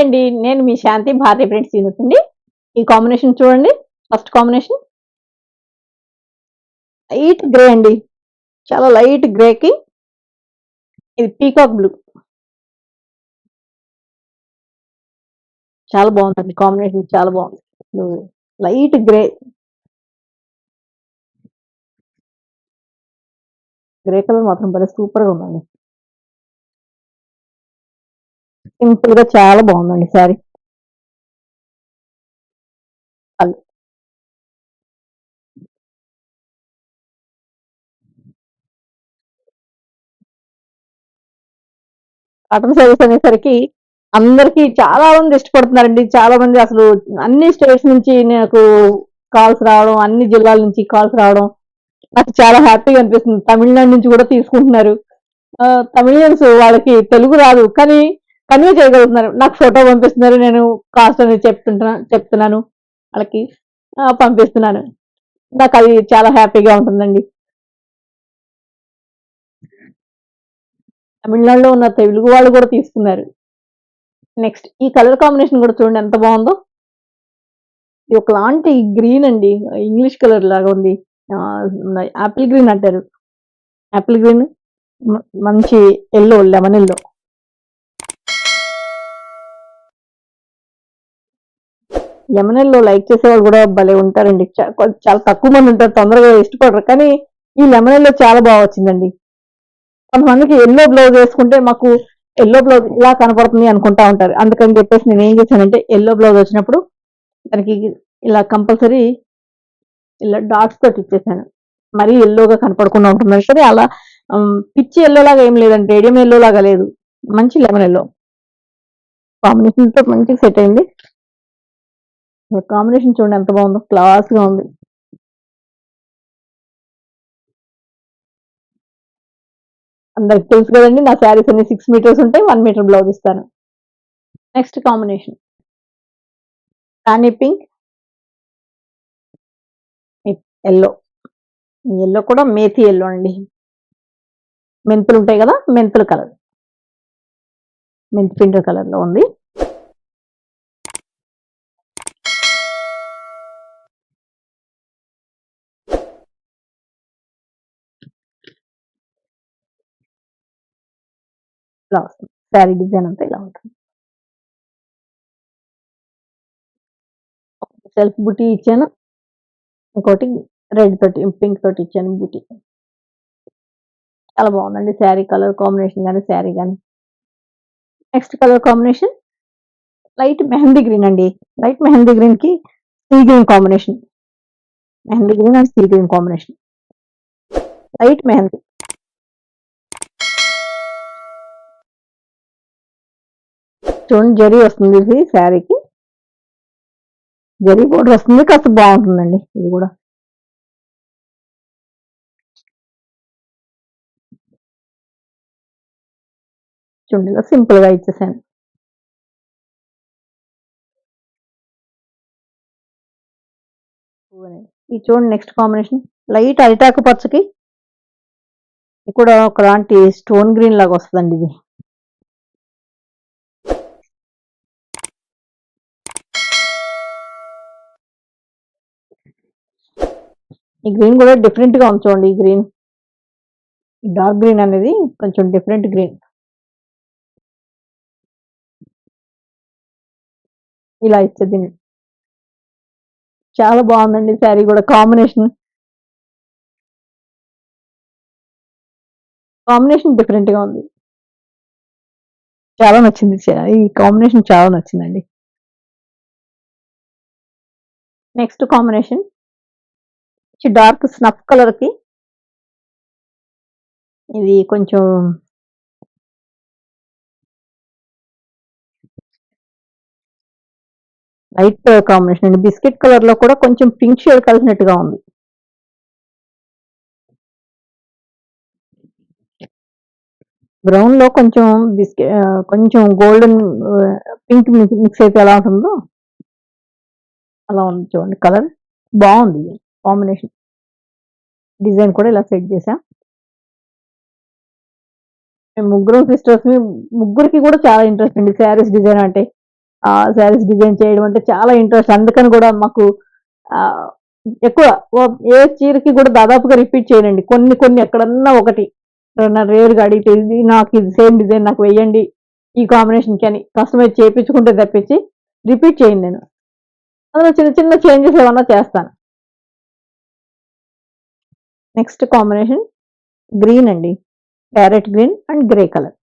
Hi అండి నేను మీ శాంతి Bharati friends అండి ఈ కాంబినేషన్ చూడండి ఫస్ట్ కాంబినేషన్ లైట్ గ్రే అండి చాలా లైట్ గ్రేకి ఇది పీకాక్ బ్లూ చాలా బాగుందండి కాంబినేషన్ చాలా బాగుంది. లైట్ గ్రే గ్రే కలర్ మాత్రం భలే సూపర్గా ఉందండి. సింపుల్గా చాలా బాగుందండి శారీ. కాటన్ శారీస్ అనేసరికి అందరికీ చాలా మంది ఇష్టపడుతున్నారండి. చాలా మంది అసలు అన్ని స్టేట్స్ నుంచి నాకు కాల్స్ రావడం అన్ని జిల్లాల నుంచి కాల్స్ రావడం నాకు చాలా హ్యాపీగా అనిపిస్తుంది. తమిళనాడు నుంచి కూడా తీసుకుంటున్నారు. తమిళియన్స్ వాళ్ళకి తెలుగు రాదు. కానీ కన్వే చేయగలుగుతున్నారు. నాకు ఫోటో పంపిస్తున్నారు. నేను కాస్ట్ అనేది చెప్తుంటున్నా చెప్తున్నాను. వాళ్ళకి పంపిస్తున్నాను. నాకు అది చాలా హ్యాపీగా ఉంటుందండి. తమిళనాడులో ఉన్న తెలుగు వాళ్ళు కూడా తీసుకున్నారు. నెక్స్ట్ ఈ కలర్ కాంబినేషన్ కూడా చూడండి ఎంత బాగుందో. ఇది ఒకలాంటి గ్రీన్ అండి. ఇంగ్లీష్ కలర్ లాగా ఉంది. యాపిల్ గ్రీన్ అంటారు. యాపిల్ గ్రీన్ మంచి yellow lemon yellow. Lemon like చేసేవాళ్ళు కూడా భలే ఉంటారండి. చాలా తక్కువ మంది ఉంటారు తొందరగా ఇష్టపడరు. కానీ ఈ లెమనల్లో చాలా బాగా వచ్చిందండి. కొంతమందికి ఎల్లో బ్లౌజ్ వేసుకుంటే మాకు ఎల్లో బ్లౌజ్ ఇలా కనపడుతుంది అనుకుంటా ఉంటారు. అందుకని చెప్పేసి నేను ఏం చేశానంటే ఎల్లో బ్లౌజ్ వచ్చినప్పుడు దానికి ఇలా కంపల్సరీ ఇలా డాట్స్ తోటి ఇచ్చేసాను. మరీ ఎల్లోగా కనపడకుండా ఉంటుంది సరే అలా పిచ్చి ఎల్లో లాగా ఏం లేదండి. రేడియం ఎల్లో లాగా లేదు. మంచి లెమన్ ఎల్లో. కాంబినేషన్తో మంచి సెట్ అయింది. కాంబినేషన్ చూడండి ఎంత బాగుందో. క్లాస్గా ఉంది. అందరికి తెలుసు కదండి నా శారీస్ అన్ని సిక్స్ మీటర్స్ ఉంటాయి వన్ మీటర్ బ్లౌజ్ ఇస్తాను. నెక్స్ట్ కాంబినేషన్ కానీ పింక్ ఎల్లో ఎల్లో కూడా మేతి ఎల్లో అండి. మెంతులు ఉంటాయి కదా మెంతుల కలర్ మెంతి పిండి కలర్లో ఉంది. ఇలా వస్తుంది శారీ డిజైన్ అంతా ఇలా ఉంటుంది. సెల్ఫ్ బుటీ ఇచ్చాను. ఇంకోటి రెడ్ తోటి పింక్ తోటి ఇచ్చాను బుటీ. చాలా బాగుందండి శారీ కలర్ కాంబినేషన్ కానీ శారీ కానీ. Next colour combination light mehndi green అండి. లైట్ మెహందీ గ్రీన్కి sea green combination. Mehndi green and sea green combination. Light mehndi. చూడండి జరీ వస్తుంది ఇది శారీకి. జరీ బోర్డర్ వస్తుంది కాస్త బాగుంటుందండి ఇది కూడా. చూడండి ఇలా సింపుల్గా ఇచ్చేసాను. ఇది చూడండి నెక్స్ట్ కాంబినేషన్. లైట్ అరిటాకు పచ్చకి. ఇక్కడ కూడా ఒకలాంటి స్టోన్ గ్రీన్ లాగా వస్తుందండి ఇది. ఈ గ్రీన్ కూడా డిఫరెంట్గా ఉంది చూడండి ఈ గ్రీన్ ఈ డార్క్ గ్రీన్ అనేది కొంచెం డిఫరెంట్ గ్రీన్ ఇలా ఇచ్చేది. చాలా బాగుందండి శారీ కూడా కాంబినేషన్ కాంబినేషన్ డిఫరెంట్గా ఉంది. చాలా నచ్చింది ఈ కాంబినేషన్ చాలా నచ్చిందండి. నెక్స్ట్ కాంబినేషన్ డార్క్ స్నఫ్ కలర్కి ఇది కొంచెం లైట్ కాంబినేషన్ అండి. బిస్కెట్ కలర్లో కూడా కొంచెం పింక్ షేడ్ కలిసినట్టుగా ఉంది. బ్రౌన్లో కొంచెం బిస్కెట్ కొంచెం గోల్డెన్ పింక్ మిక్స్ అయితే ఎలా ఉంటుందో అలా ఉంది చూడండి కలర్. బాగుంది. కాంబినేషన్ డిజైన్ కూడా ఇలా సెట్ చేసా మేము ముగ్గురు సిస్టర్స్ ముగ్గురికి కూడా చాలా ఇంట్రెస్ట్ అండి శారీస్ డిజైన్ అంటే. ఆ శారీస్ డిజైన్ చేయడం అంటే చాలా ఇంట్రెస్ట్. అందుకని కూడా మాకు ఎక్కువ ఏ చీరకి కూడా దాదాపుగా రిపీట్ చేయనండి. కొన్ని కొన్ని ఎక్కడన్నా ఒకటి. రేరుగా అడిగితే ఇది నాకు ఇది సేమ్ డిజైన్ నాకు వేయండి ఈ కాంబినేషన్కి అని కస్టమైజ్ చేయించుకుంటే తప్పించి రిపీట్ చేయండి నేను. అందులో చిన్న చిన్న చేంజెస్ ఏమన్నా చేస్తాను. నెక్స్ట్ కాంబినేషన్ గ్రీన్ అండి parrot green and grey colour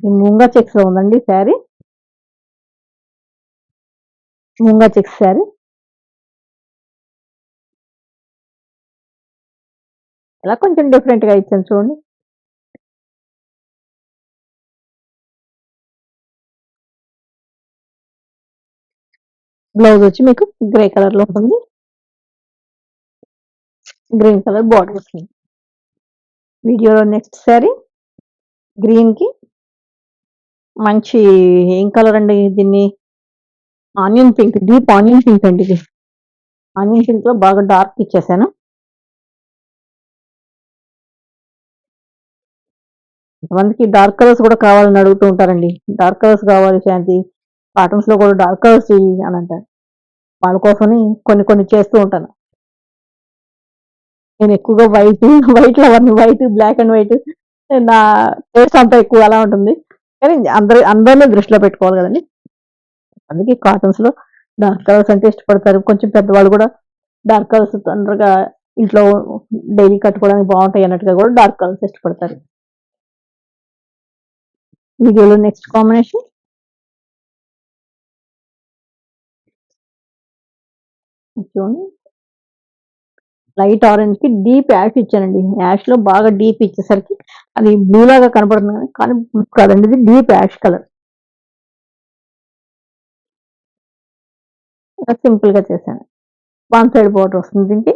ఈ ముంగా చెక్స్లో ఉందండి శారీ. ముంగా చెక్స్ శారీ. ఇలా కొంచెం డిఫరెంట్గా ఇచ్చాను చూడండి. బ్లౌజ్ వచ్చి మీకు గ్రే కలర్లో ఉంటుంది. గ్రీన్ కలర్ బార్డర్ వస్తుంది వీడియోలో నెక్స్ట్ శారీ గ్రీన్కి మంచి ఏం కలర్ అండి దీన్ని? Onion pink deep onion pink అండి ఇది. ఆనియన్ పింక్లో బాగా డార్క్ ఇచ్చేసాను. కొంతమందికి డార్క్ కలర్స్ కూడా కావాలని అడుగుతూ ఉంటారండి. డార్క్ కలర్స్ కావాలి శాంతి. కాటన్స్లో కూడా డార్క్ కలర్స్ చెయ్యి అని అంటారు. వాళ్ళ కోసమని కొన్ని కొన్ని చేస్తూ ఉంటాను. నేను ఎక్కువగా వైట్ వైట్ అవన్నీ వైట్ బ్లాక్ అండ్ వైట్ నా టేస్ట్ అంతా ఎక్కువ అలా ఉంటుంది. కానీ అందరి అందరినీ దృష్టిలో పెట్టుకోవాలి కదండి. అందుకే కాటన్స్లో డార్క్ కలర్స్ అంటే ఇష్టపడతారు. కొంచెం పెద్దవాళ్ళు కూడా డార్క్ కలర్స్ తొందరగా ఇంట్లో డైలీ కట్టుకోవడానికి బాగుంటాయి అన్నట్టుగా కూడా డార్క్ కలర్స్ ఇష్టపడతారు. వీడియోలో నెక్స్ట్ కాంబినేషన్ చూడండి. లైట్ ఆరెంజ్కి డీప్ యాష్ ఇచ్చానండి. యాష్లో బాగా డీప్ ఇచ్చేసరికి అది బ్లూ లాగా కనపడుతుంది కానీ కానీ కాదండి ఇది డీప్ యాష్ కలర్ సింపుల్గా చేశాను. వన్ సైడ్ బార్డర్ వస్తుంది దీనికి.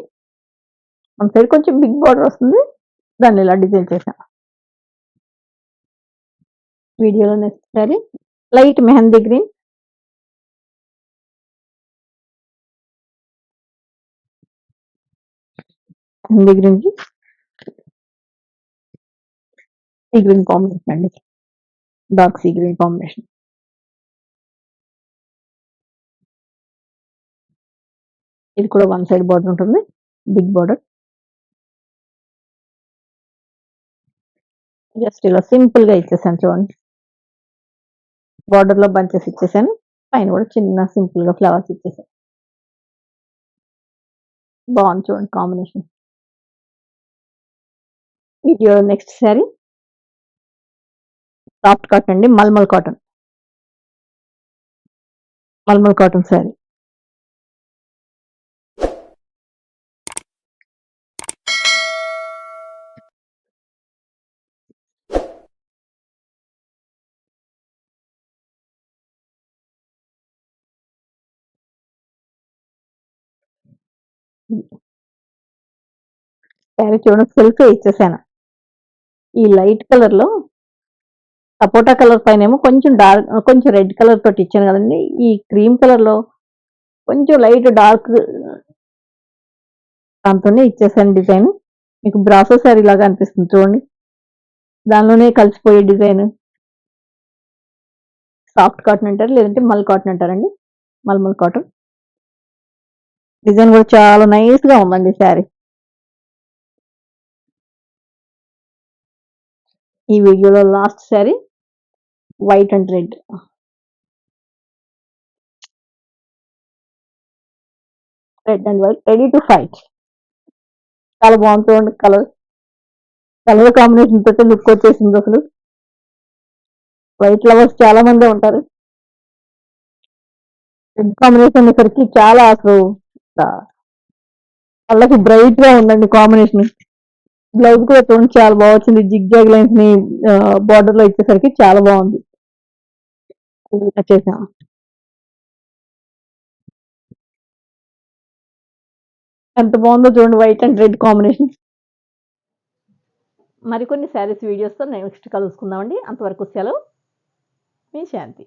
వన్ సైడ్ కొంచెం బిగ్ బార్డర్ వస్తుంది. దాన్ని ఇలా డిజైన్ చేశాను. వీడియోలో next sorry light mehndi green mehndi గ్రీన్కి సీ గ్రీన్ కాంబినేషన్ అండి. డార్క్ సీ గ్రీన్ కాంబినేషన్ ఇది కూడా వన్ సైడ్ బార్డర్ ఉంటుంది. బిగ్ బార్డర్ జస్ట్ ఇలా సింపుల్గా ఇచ్చేసాను చూడండి. బార్డర్లో బంచెస్ ఇచ్చేసాను. పైన కూడా చిన్న సింపుల్గా ఫ్లవర్స్ ఇచ్చేసాను. బాగుంది చూడండి combination video next sari soft cotton అండి. మల్మల్ కాటన్ మల్మల్ కాటన్ శారీ శారీ చూడండి సెల్ఫ్ ఇచ్చేసాను. ఈ లైట్ కలర్లో సపోటా కలర్ పైన ఏమో కొంచెం డార్క్ కొంచెం రెడ్ కలర్ తోటి ఇచ్చాను కదండి. ఈ క్రీమ్ కలర్లో కొంచెం లైట్ డార్క్ దాంతోనే ఇచ్చేసాను డిజైన్ మీకు బ్రాసో శారీ లాగా అనిపిస్తుంది చూడండి. దానిలోనే కలిసిపోయే డిజైన్ సాఫ్ట్ కాటన్ అంటారు లేదంటే మల్ కాటన్ అంటారండి మల్మల్ కాటన్ డిజైన్ కూడా చాలా నైస్గా ఉందండి శారీ. ఈ వీడియోలో last sari white and red. Red and white ready to fight. చాలా బాగుంటుంది కలర్. కలర్ కాంబినేషన్ తోటి లుక్ వచ్చేసింది అసలు. వైట్ లవర్స్ చాలా మంది ఉంటారు. రెడ్ కాంబినేషన్ ఇక్కడికి చాలా అసలు కళ్ళకి బ్రైట్గా ఉందండి కాంబినేషన్ బ్లౌజ్ కూడా చూడండి చాలా బాగా వచ్చింది. జిగ్ జాగ్ లైన్స్ని బార్డర్లో ఇచ్చేసరికి చాలా బాగుంది. ఇలా ఎంత బాగుందో చూడండి వైట్ అండ్ రెడ్ కాంబినేషన్ మరికొన్ని శారీస్ వీడియోస్తో నెక్స్ట్ కలుసుకుందామండి. అంతవరకు సెలవు. మీ శాంతి.